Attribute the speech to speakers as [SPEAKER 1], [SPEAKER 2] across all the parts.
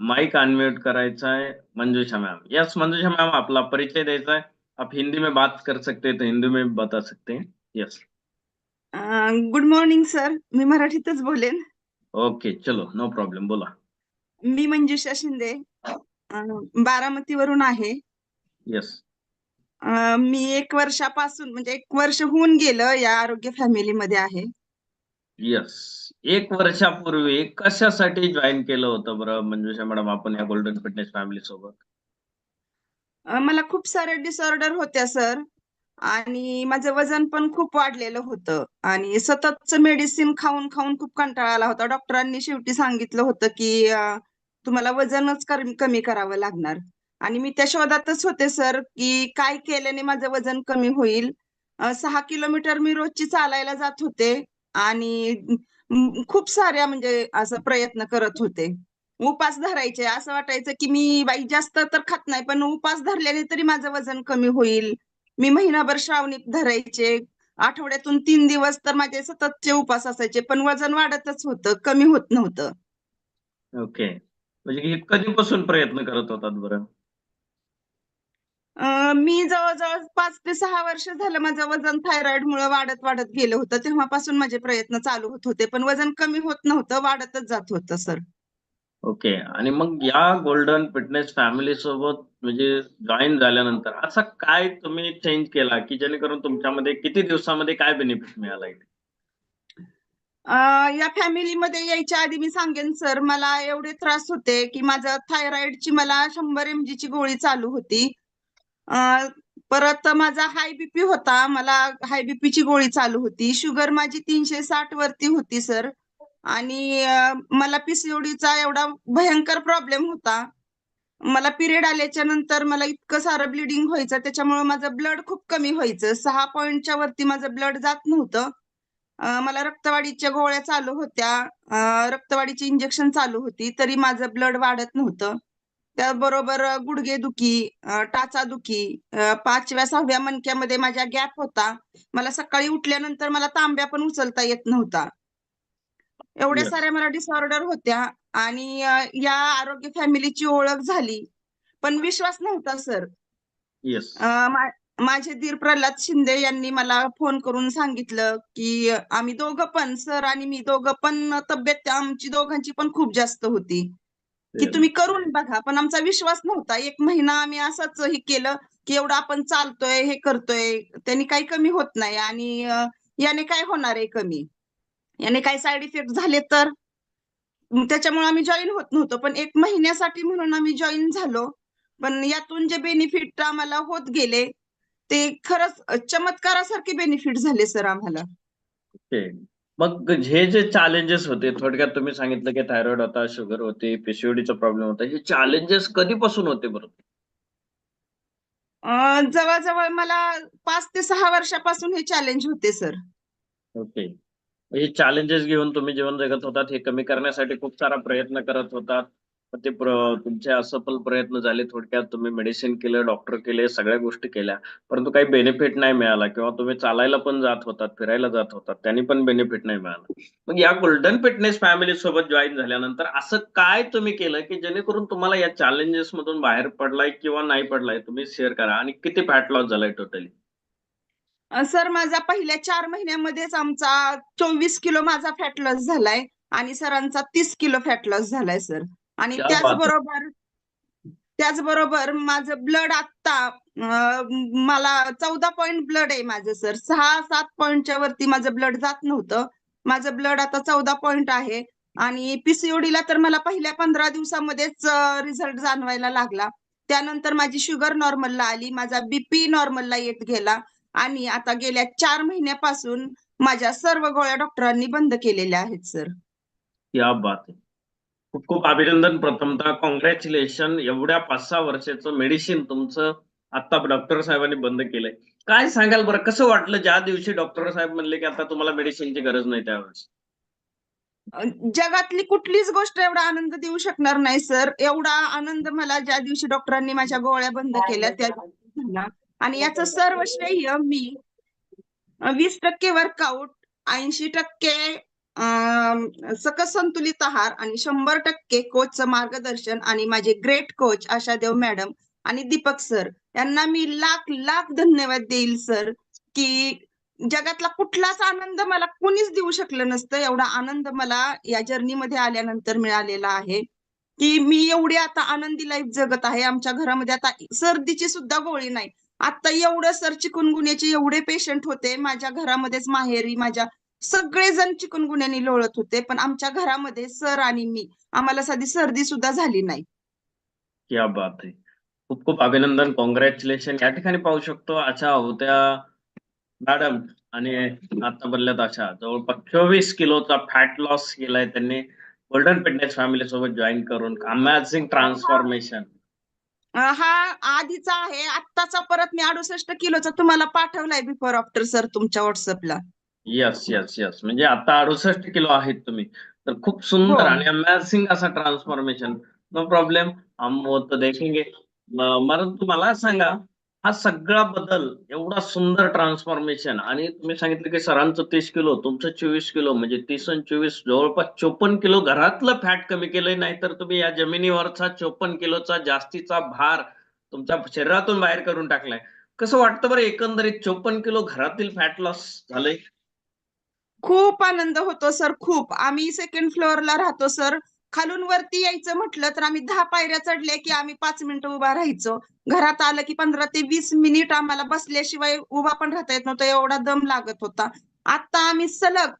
[SPEAKER 1] Mic unmute करायचा है Manjusha ma'am yes Manjusha ma'am आपला परिचय द्यायचा है आप हिंदी में बात कर सकते हैं तो हिंदी में बता सकते हैं. यस
[SPEAKER 2] गुड मॉर्निंग सर मी मराठीतच बोलेन.
[SPEAKER 1] ओके चलो नो प्रॉब्लेम बोला.
[SPEAKER 2] मी मंजुषा शिंदे. बारामतीवरून आहे.
[SPEAKER 1] यस
[SPEAKER 2] मी एक वर्षापासून म्हणजे एक वर्ष होऊन गेलं या आरोग्य फॅमिलीमध्ये आहे.
[SPEAKER 1] येस एक वर्षापूर्वी कशासाठी जॉईन केलं होतं बरं? मंजुषा मॅडम आपण या गोल्डन फिटनेस फॅमिली सोबत.
[SPEAKER 2] मला खूप सारे डिसऑर्डर होत्या सर आणि माझं वजन पण खूप वाढलेलं होतं. आणि सततच मेडिसिन खाऊन खाऊन खूप कंटाळा आला होता. डॉक्टरांनी शेवटी सांगितलं होतं की तुम्हाला वजनच कमी कमी करावं लागणार. आणि मी त्या शोधातच होते सर की काय केल्याने माझं वजन कमी होईल. सहा किलोमीटर मी रोजची चालायला जात होते. आणि खूप साऱ्या म्हणजे असं प्रयत्न करत होते. उपास धरायचे. असं वाटायचं की मी बाई जास्त तर खात नाही पण उपास धरल्याने तरी माझं वजन कमी होईल. मी महिनाभर श्रावणी धरायचे. आठवड्यातून तीन दिवस तर माझे सततचे उपास असायचे पण वजन वाढतच होतं कमी होत नव्हतं.
[SPEAKER 1] ओके. म्हणजे कधीपासून प्रयत्न करत होतात बरं?
[SPEAKER 2] मी जवळजवळ पाच ते सहा वर्ष झालं माझं वजन थायरॉइड मुळे वाढत वाढत गेलं होतं. तेव्हापासून माझे प्रयत्न चालू होत होते. पण वजन कमी होत नव्हतं वाढतच जात होतं सर.
[SPEAKER 1] ओके. आणि मग या गोल्डन फिटनेस फॅमिली सोबत म्हणजे जॉईन झाल्यानंतर असा काय तुम्ही चेंज केला की जेणेकरून तुमच्यामध्ये किती दिवसामध्ये काय बेनिफिट मिळाला इथे?
[SPEAKER 2] अं, या फॅमिलीमध्ये यायच्या आधी मी सांगेन सर. मला एवढे त्रास होते की माझं थायरॉइडची मला शंभर एम ची गोळी चालू होती. परत माझा हाय बीपी होता. मला हाय बीपीची गोळी चालू होती. शुगर माझी तीनशे साठ वरती होती सर आणि मला पीसीओडीचा एवढा भयंकर प्रॉब्लेम होता. मला पिरियड आल्याच्यानंतर मला इतकं सारं ब्लिडिंग व्हायचं. त्याच्यामुळे माझं ब्लड खूप कमी व्हायचं. सहा पॉईंटच्या वरती माझं ब्लड जात नव्हतं. मला रक्तवाढीच्या गोळ्या चालू होत्या. रक्तवाढीची इंजेक्शन चालू होती. तरी माझं ब्लड वाढत नव्हतं. त्याबरोबर गुडघेदुखी टाचादुखी अं, पाचव्या सहाव्या मणक्यामध्ये माझ्या गॅप होता. मला सकाळी उठल्यानंतर मला तांब्या पण उचलता येत नव्हता. एवढ्या. साऱ्या मला डिसऑर्डर होत्या आणि या आरोग्य फॅमिलीची ओळख झाली. पण विश्वास नव्हता सर. मा- माझे धीर प्रल्हाद शिंदे यांनी मला फोन करून सांगितलं की आम्ही दोघं पण सर आणि मी दोघं पण तब्येत आमची दोघांची पण खूप जास्त होती. की तुम्ही करून बघा पण आमचा विश्वास नव्हता. एक महिना आम्ही असंच हे केलं की एवढं आपण चालतोय हे करतोय त्यांनी काही कमी होत नाही आणि याने काय होणार आहे कमी? याने काही साईड इफेक्ट झाले तर? त्याच्यामुळे आम्ही जॉईन होत नव्हतो पण एक महिन्यासाठी म्हणून आम्ही जॉईन झालो. पण यातून जे बेनिफिट आम्हाला होत गेले ते खरंच चमत्कारासारखे बेनिफिट झाले सर आम्हाला.
[SPEAKER 1] मग हे जे चॅलेंजेस होते थोडक्यात तुम्ही सांगितलं की थायरॉइड होता शुगर होते पीसीओडीचा प्रॉब्लेम होता हे चॅलेंजेस कधीपासून होते बरं?
[SPEAKER 2] अं, जवळजवळ मला पाच ते सहा वर्षापासून हे चॅलेंज होते सर
[SPEAKER 1] ओके. हे चॅलेंजेस घेऊन तुम्ही जीवन जगत होतात हे कमी करण्यासाठी खूप सारा प्रयत्न करत होतात. ते प्र- तुमचे असफल प्रयत्न झाले थोडक्यात तुम्ही मेडिसिन केलं डॉक्टर केले सगळ्या गोष्टी केल्या. परंतु काही बेनिफिट नाही मिळाला किंवा तुम्ही चालायला पण जात होतात फिरायला जात होतात त्यांनी पण बेनिफिट नाही मिळाला. मग या गोल्डन फिटनेस फॅमिली सोबत जॉईन झाल्यानंतर असं काय तुम्ही केलं की जेणेकरून तुम्हाला या चॅलेंजेस मधून बाहेर पडलाय किंवा नाही पडलाय तुम्ही शेअर करा आणि किती फॅट लॉस झालाय टोटली
[SPEAKER 2] सर माझा पहिल्या चार महिन्यामध्येच आमचा चोवीस किलो माझा फॅट लॉस झालाय आणि सरांचा तीस किलो फॅट लॉस झालाय सर. आणि. त्याचबरोबर त्याचबरोबर माझं ब्लड आत्ता मला चौदा पॉईंट ब्लड आहे माझं सर सहा सात पॉईंटच्या वरती माझं ब्लड जात नव्हतं. माझं ब्लड आता चौदा पॉईंट आहे. आणि पीसीओडीला तर मला पहिल्या पंधरा दिवसामध्येच रिझल्ट जाणवायला लागला. त्यानंतर माझी शुगर नॉर्मलला आली माझा बीपी नॉर्मलला येत गेला. आणि आता गेल्या चार महिन्यापासून माझ्या सर्व गोळ्या डॉक्टरांनी बंद केलेल्या आहेत सर
[SPEAKER 1] क्या बात आहे. खूप खूप अभिनंदन प्रथमतः. कॉंग्रॅच्युलेशन एवढ्या पाच सहा वर्षाचं मेडिसिन तुमचं आता डॉक्टर साहेबांनी बंद केलंय. काय सांगाल बरं? कसं वाटलं ज्या दिवशी डॉक्टर साहेब म्हणले की आता तुम्हाला मेडिसिनची गरज नाही त्यावेळेस?
[SPEAKER 2] जगातली कुठलीच गोष्ट एवढा आनंद देऊ शकणार नाही सर. एवढा आनंद मला ज्या दिवशी डॉक्टरांनी माझ्या गोळ्या बंद केल्या त्या दिवशी आणि याचं सर्व श्रेय मी वीस टक्के वर्कआउट ऐंशी टक्के सकस संतुलित आहार आणि शंभर टक्के कोचचं मार्गदर्शन आणि माझे ग्रेट कोच आशादेव मॅडम आणि दीपक सर यांना मी लाख लाख धन्यवाद देईल सर की जगातला कुठलाच आनंद मला कुणीच देऊ शकलं नसतं. एवढा आनंद मला या जर्नीमध्ये आल्यानंतर मिळालेला आहे की मी एवढी आता आनंदी लाईफ जगत आहे. आमच्या घरामध्ये आता सर्दीची सुद्धा गोळी नाही. आता एवढं सर चिकनगुन्याचे एवढे पेशंट होते. माझ्या घरामध्येच माहेरी माझ्या सगळेजण चिकनगुन्याने लोळत होते पण आमच्या घरामध्ये सर आणि मी आम्हाला साधी सर्दी सुद्धा झाली नाही.
[SPEAKER 1] क्या बात आहे खूप खूप अभिनंदन कॉंग्रॅच्युलेशन या ठिकाणी पाहू शकतो अशा होत्या मॅडम आणि आता बनल्यात अशा. जवळपास चोवीस किलोचा फॅट लॉस केलाय त्यांनी. गोल्डन फिटनेस फॅमिली सोबत जॉईन करून. अमॅझिंग ट्रान्सफॉर्मेशन
[SPEAKER 2] हा आधीचा आहे आत्ताचा परत मी अडुसष्ट किलोचा तुम्हाला पाठवलाय बिफोर आफ्टर सर तुमच्या व्हॉट्सअपला
[SPEAKER 1] यस यस यस म्हणजे आता अडुसष्ट किलो आहेत तुम्ही. तर खूप सुंदर
[SPEAKER 2] हो.
[SPEAKER 1] आणि अमॅझिंग असा ट्रान्सफॉर्मेशन नो प्रॉब्लेम हम वो तो देखेंगे. मला तुम्हाला सांगा हा सगळा बदल एवढा सुंदर ट्रान्सफॉर्मेशन आणि तुम्ही सांगितलं की सरांचं तीस किलो तुमचं चोवीस किलो म्हणजे तीस आणि चोवीस जवळपास चोपन्न किलो घरातलं फॅट कमी केलंय नाहीतर तुम्ही या जमिनीवरचा चोपन्न किलोचा जास्तीचा भार तुमच्या शरीरातून बाहेर करून टाकलाय. कसं वाटतं बरं एकंदरीत चोपन्न किलो घरातील फॅट लॉस झालंय?
[SPEAKER 2] खूप आनंद होतो सर खूप. आम्ही सेकंड फ्लोअरला राहतो सर. खालून वरती यायचं म्हटलं तर आम्ही दहा पायऱ्या चढल्या की आम्ही पाच मिनिटं उभा राहायचो. घरात आलं की पंधरा ते वीस मिनिट आम्हाला बसल्याशिवाय उभा पण राहता येत नव्हतं एवढा दम लागत होता. आता आम्ही सलग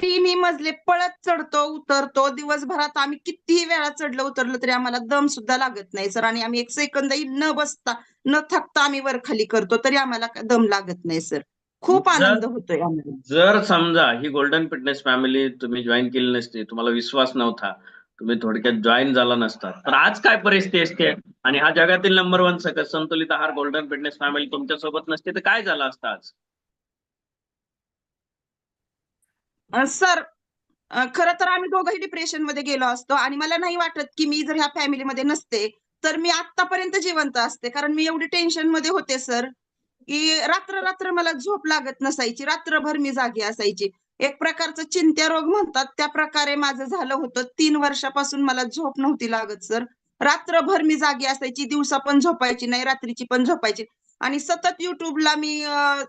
[SPEAKER 2] तिन्ही मजले पळत चढतो उतरतो. दिवसभरात आम्ही कितीही वेळा चढलं उतरलं तरी आम्हाला दम सुद्धा लागत नाही सर. आणि आम्ही एक सेकंदही न बसता न थकता आम्ही वर खाली करतो तरी आम्हाला दम लागत नाही सर. खूप आनंद होतोय आम्हाला.
[SPEAKER 1] जर समजा ही गोल्डन फिटनेस फॅमिली तुम्ही जॉईन केली नसती तुम्हाला विश्वास नव्हता तुम्ही थोडक्यात जॉईन झाला नसता तर आज काय परिस्थिती असते? आणि हा जगातील नंबर वन सकस संतुलित आहार गोल्डन फिटनेस फॅमिली तुमच्यासोबत नसते तर काय झालं असतं आज?
[SPEAKER 2] सर खरं तर आम्ही दोघंही डिप्रेशनमध्ये गेलो असतो आणि मला नाही वाटत की मी जर ह्या फॅमिलीमध्ये नसते तर मी आतापर्यंत जिवंत असते कारण मी एवढी टेन्शनमध्ये होते सर. की रात्र रात्र मला झोप लागत नसायची रात्रभर मी जागी असायची. एक प्रकारचं चिंत्या रोग म्हणतात त्या प्रकारे माझं झालं होतं. तीन वर्षापासून मला झोप नव्हती लागत सर. रात्रभर मी जागी असायची दिवसा पण झोपायची नाही रात्रीची पण झोपायची. आणि सतत युट्यूबला मी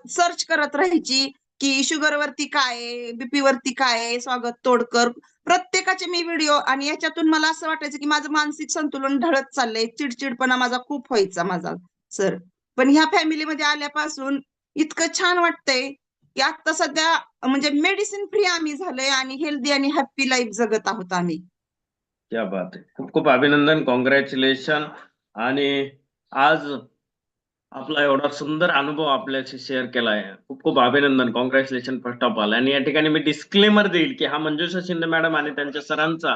[SPEAKER 2] सर्च करत राहायची की शुगर वरती काय आहे बीपी वरती काय आहे स्वागत तोडकर प्रत्येकाचे मी व्हिडिओ आणि याच्यातून मला असं वाटायचं की माझं मानसिक संतुलन ढळत चाललंय चिडचिडपणा माझा खूप व्हायचा माझा सर. पण ह्या फॅमिलीमध्ये आल्यापासून इतकं छान वाटतंय की आता सध्या म्हणजे मेडिसिन फ्री आम्ही झालोय आणि हेल्दी आणि हॅप्पी लाईफ जगत आहोत आम्ही.
[SPEAKER 1] क्या बात आहे. खूप खूप अभिनंदन कॉंग्रॅच्युलेशन आणि आज आपला एवढा सुंदर अनुभव आपल्याशी शेअर केला आहे खूप खूप अभिनंदन कॉंग्रॅच्युलेशन फर्स्ट ऑफ ऑल आणि या ठिकाणी मी डिस्क्लेमर देईल की हा मंजुषा शिंदे मॅडम आणि त्यांच्या सरांचा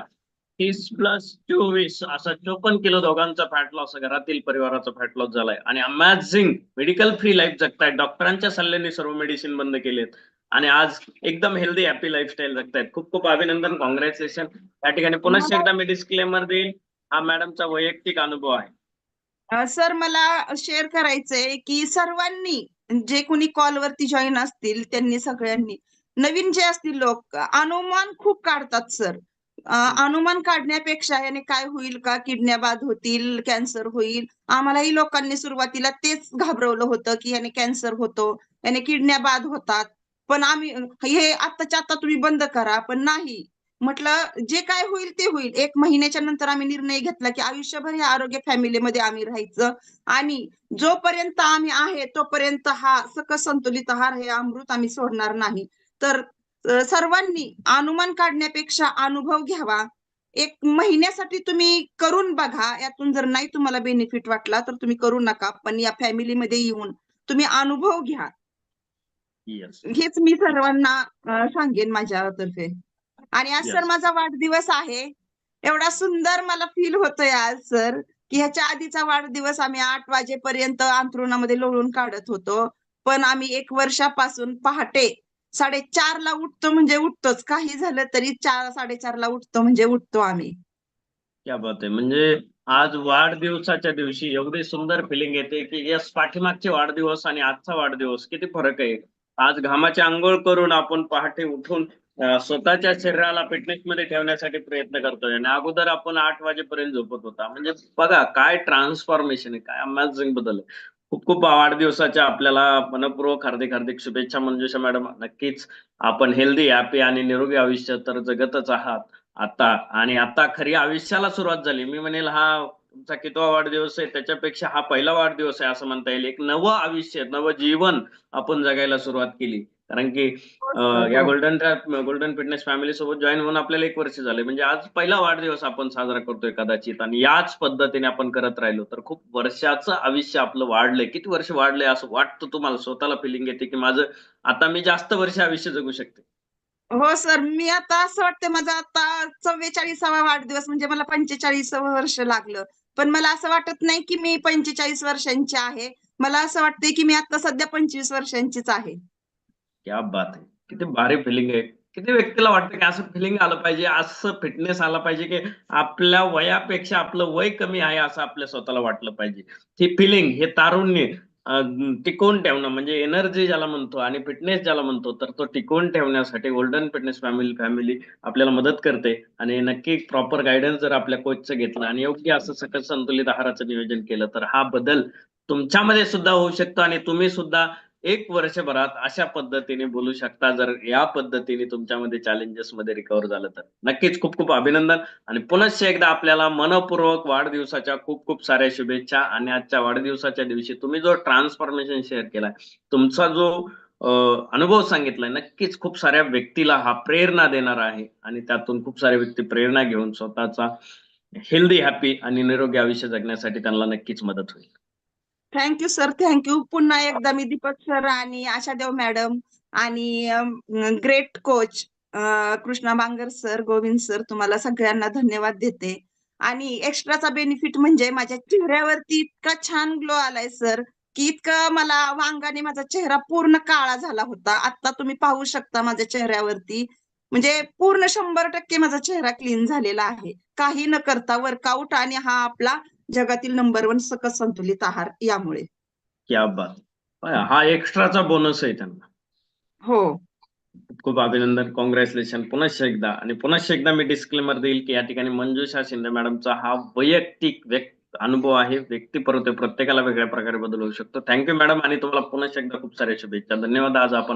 [SPEAKER 1] तीस प्लस चोवीस असा चोपन्न किलो दोघांचा फॅट लॉस घरातील परिवाराचा फॅट लॉस झालाय. आणि अमॅझिंग मेडिकल फ्री लाईफ जगतायत. डॉक्टरांच्या सल्ल्याने सर्व मेडिसिन बंद केलेत. आणि आज एकदम हेल्दी हॅपी लाईफस्टाईल जगतायत. खूप खूप अभिनंदन. कॉंग्रॅच्युलेशन या ठिकाणी पुन्हा एकदा मी डिस्क्लेमर देईल हा मॅडमचा वैयक्तिक अनुभव आहे.
[SPEAKER 2] सर मला शेअर करायचंय की सर्वांनी जे कोणी कॉलवरती जॉईन असतील त्यांनी सगळ्यांनी नवीन जे असतील लोक अनुमान खूप काढतात सर. अनुमान काढण्यापेक्षा याने काय होईल का? किडन्या बाद होतील कॅन्सर होईल. आम्हालाही लोकांनी सुरुवातीला तेच घाबरवलं होतं की याने कॅन्सर होतो याने किडन्या बाद होतात. पण आम्ही हे आत्ताच्या आता तुम्ही बंद करा पण नाही. म्हटलं जे काय होईल ते होईल. एक महिन्याच्या नंतर आम्ही निर्णय घेतला की आयुष्यभर ह्या आरोग्य फॅमिलीमध्ये आम्ही राहायचं. आणि जोपर्यंत आम्ही आहे तोपर्यंत हा सकस संतुलित आहार हे अमृत आम्ही सोडणार नाही. तर सर्वांनी अनुमान काढण्यापेक्षा अनुभव घ्यावा. एक महिन्यासाठी तुम्ही करून बघा यातून जर नाही तुम्हाला बेनिफिट वाटला तर तुम्ही करू नका पण या फॅमिलीमध्ये येऊन तुम्ही अनुभव घ्या.
[SPEAKER 1] येस
[SPEAKER 2] हेच मी सर्वांना सांगेन माझ्यातर्फे आणि आज सर. माझा वाढदिवस आहे. एवढा सुंदर मला फील होतोय आज सर की ह्याच्या आधीचा वाढदिवस आम्ही आठ वाजेपर्यंत अंथरुणामध्ये लोळून काढत होतो. पण आम्ही एक वर्षापासून पहाटे साडेचारला उठतो म्हणजे उठतोच. काही झालं तरी चार साडेचारला उठतो म्हणजे उठतो आम्ही.
[SPEAKER 1] क्या बात आहे. म्हणजे आज वाढदिवसाच्या दिवशी एवढी सुंदर फिलिंग येते की यस पाठीमागचे वाढदिवस आणि आजचा वाढदिवस किती फरक आहे. आज घामाची आंघोळ करून आपण पहाटे उठून स्वतःच्या शरीराला फिटनेस मध्ये ठेवण्यासाठी प्रयत्न करतोय आणि अगोदर आपण आठ वाजेपर्यंत झोपत होता. म्हणजे बघा काय ट्रान्सफॉर्मेशन आहे काय अमेझिंग बदल आहे. खूप खूप वाढदिवसाच्या आपल्याला मनपूर्वक हार्दिक हार्दिक शुभेच्छा मंजुषा मॅडम. नक्कीच आपण हेल्दी हॅपी आणि निरोगी आयुष्य तर जगतच आहात. आता आणि आता खरी आयुष्याला सुरुवात झाली. मी म्हणेल हा तुमचा कितवा वाढदिवस आहे? त्याच्यापेक्षा हा पहिला वाढदिवस आहे असं म्हणता येईल. एक नवं आयुष्य नवं जीवन आपण जगायला सुरुवात केली. कारण की अं, या गोल्डन गोल्डन फिटनेस फॅमिली सोबत जॉईन होऊन आपल्याला एक वर्ष झाले. म्हणजे आज पहिला वाढदिवस आपण साजरा करतोय कदाचित आणि याच पद्धतीने आपण करत राहिलो. तर खूप वर्षाचं आयुष्य आपलं वाढलंय. किती वर्ष वाढलंय असं वाटतं तुम्हाला? स्वतःला फिलिंग येते की माझं आता मी जास्त वर्ष आयुष्य जगू शकते?
[SPEAKER 2] हो सर मी आता असं वाटतं माझा आता चव्वेचाळीसावा वाढदिवस म्हणजे मला पंचेचाळीसावं वर्ष लागलं. पण मला असं वाटत नाही की मी पंचेचाळीस वर्षांची आहे. मला असं वाटतंय की मी आता सध्या पंचवीस वर्षांचीच आहे.
[SPEAKER 1] क्या बात आहे किती भारी फिलिंग आहे किती व्यक्तीला वाटतं की असं फिलिंग आलं पाहिजे असं फिटनेस आलं पाहिजे की आपल्या वयापेक्षा आपलं वय कमी आहे असं आपल्या स्वतःला वाटलं पाहिजे. ही फिलिंग हे तारुण्य टिकवून ठेवणं म्हणजे एनर्जी ज्याला म्हणतो आणि फिटनेस ज्याला म्हणतो तर तो टिकवून ठेवण्यासाठी गोल्डन फिटनेस फॅमिली फॅमिली आपल्याला मदत करते आणि नक्की प्रॉपर गायडन्स जर आपल्या कोचचं घेतलं आणि योग्य असं सकट संतुलित आहाराचं नियोजन केलं तर हा बदल तुमच्यामध्ये सुद्धा होऊ शकतो आणि तुम्ही सुद्धा एक वर्षभरात अशा पद्धतीने बोलू शकता जर या पद्धतीने तुमच्यामध्ये चॅलेंजेस मध्ये रिकव्हर झालं तर. नक्कीच खूप खूप अभिनंदन. आणि पुनश्च एकदा आपल्याला मनपूर्वक वाढदिवसाच्या खूप खूप साऱ्या शुभेच्छा आणि आजच्या वाढदिवसाच्या दिवशी तुम्ही जो ट्रान्सफॉर्मेशन शेअर केलाय तुमचा जो अनुभव सांगितलाय नक्कीच खूप साऱ्या व्यक्तीला हा प्रेरणा देणार आहे. आणि त्यातून खूप सारे व्यक्ती प्रेरणा घेऊन स्वतःचा हेल्दी हॅपी आणि निरोगी आयुष्य जगण्यासाठी त्यांना नक्कीच मदत होईल.
[SPEAKER 2] थँक्यू सर थँक्यू पुन्हा एकदा मी दीपक सर आणि आशादेव मॅडम आणि great coach Krishna Bangar sir Govind sir तुम्हाला सगळ्यांना धन्यवाद देते. आणि एक्स्ट्राचा बेनिफिट म्हणजे माझ्या चेहऱ्यावरती इतका छान ग्लो आलाय सर की इतकं मला वांगाने माझा चेहरा पूर्ण काळा झाला होता. आता तुम्ही पाहू शकता माझ्या चेहऱ्यावरती. म्हणजे पूर्ण शंभर टक्के माझा चेहरा क्लीन झालेला आहे. काही न करता वर्कआउट आणि हा आपला जगातील नंबर वन सकस संतुलित आहार यामुळे.
[SPEAKER 1] क्या बात. हा एक्स्ट्राचा बोनस आहे त्यांना.
[SPEAKER 2] हो.
[SPEAKER 1] खूप अभिनंदन. कॉंग्रॅच्युलेशन पुनश्च एकदा आणि पुनश्च एकदा मी डिस्क्लेमर देईल की या ठिकाणी मंजुषा शिंदे मॅडमचा हा वैयक्तिक व्यक्त अनुभव आहे. व्यक्ती परत प्रत्येकाला वेगळ्या प्रकारे बदल होऊ शकतो थँक्यू मॅडम आणि तुम्हाला पुनश्च एकदा खूप साऱ्या शुभेच्छा. धन्यवाद. आज आपण